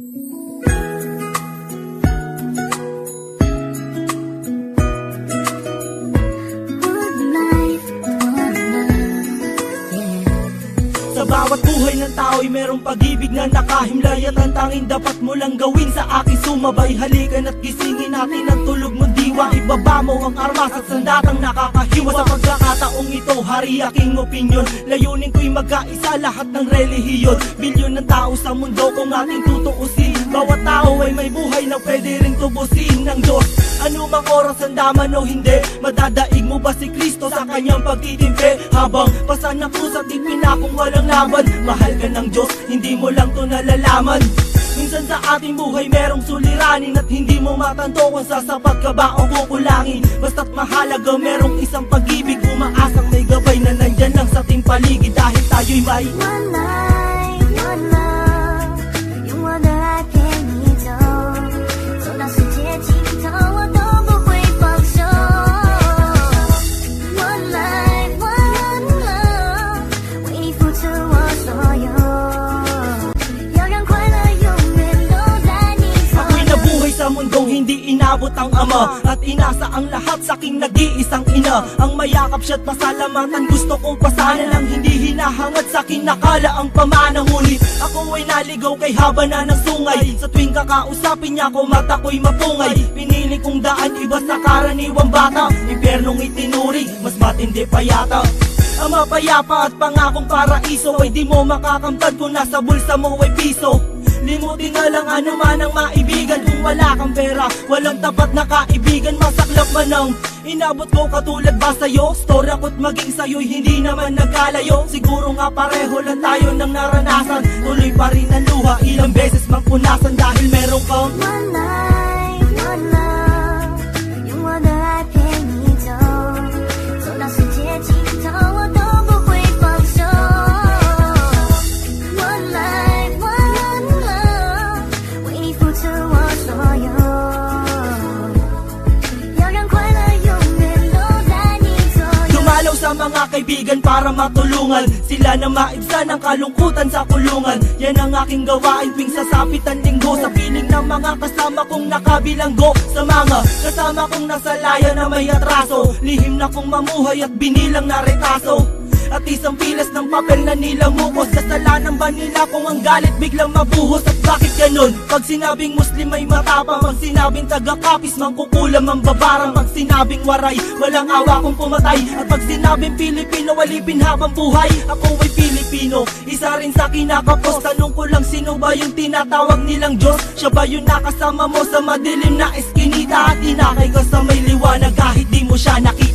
Sa bawat buhay ng tao'y merong pag-ibig na nakahimlay At ang tanging dapat mo lang gawin. Sa akin sumabay Halikan at gisingin natin ang tulog diwa Ibaba mo ang armas at sandatang nakakahiwa Sa pagkakataong ito, hari aking opinyon. Layunin ko'y magkaisa lahat ng relihiyon. Bilyon ng tao sa mundo kung ating tutuusin. Bawat tao ay may buhay na pwede ring tubusin ng Diyos. Ano mang oras ang daman o hindi Madadaig mo ba si Kristo sa kanyang pagtitimpe Habang pasan ng krus at ipinakong walang laban Mahal ka ng Diyos, hindi mo lang to nalalaman Minsan sa ating buhay merong suliranin At hindi mo matanto kung sasapat ka ba o kukulangin. Basta't mahalaga merong isang pag-ibig Umaasang may gabay na nandyan lang sa ating paligid Dahil tayo'y may One inabot ang ama At inasa ang lahat sa aking nag-iisang ina. Ang mayakap siya't pasalamatan gusto kong pasana lang Hindi hinahangad sa akin nakala. Ang pamana Ngunit ako ay naligaw kay haba na ng sungay. Sa tuwing kakausapin niya ko mata ko'y mapungay. Pinili kong daan iba sa karaniwang bata. Impernong itinuri mas matindi pa yata. Ang mapayapa at pangakong paraiso Ay di mo makakamtan kung nasa bulsa mo ay piso Limutin na lang ano man ang maibigan. Kung wala kang pera, walang tapat na kaibigan. Masaklap man ang inabot ko katulad ba sa'yo? Storya ko't maging sa'yo'y hindi naman nagkalayo. Siguro nga pareho lang tayo ng naranasan. Tuloy pa rin ang luha, ilang beses mang punasan Dahil meron kang One mga kaibigan para matulungan. Sila na maibsan ang kalungkutan sa kulungan. Yan ang aking gawain tuwing sasapit ang linggo. Sa piling ng mga kasama kong nakabilanggo. Sa mga kasama kong nasa laya na may atraso. Lihim na kong mamuhay at binilang na retaso at isang pilas ng papel na nilamukos Kasalanan ba nila kung ang galit biglang mabuhos At bakit ganun? Pag sinabing Muslim ay matapang Pag sinabing taga-kapis mangkukulam ang babarang Pag sinabing waray, walang awa kung pumatay. At pag sinabing Pilipino, walipin habang buhay. Ako ay Pilipino, isa rin sa kinakapos. Tanong ko lang sino ba yung tinatawag nilang Diyos? Siya ba yung nakasama mo sa madilim na eskinita At inakay ka sa may liwanag kahit di mo siya nakita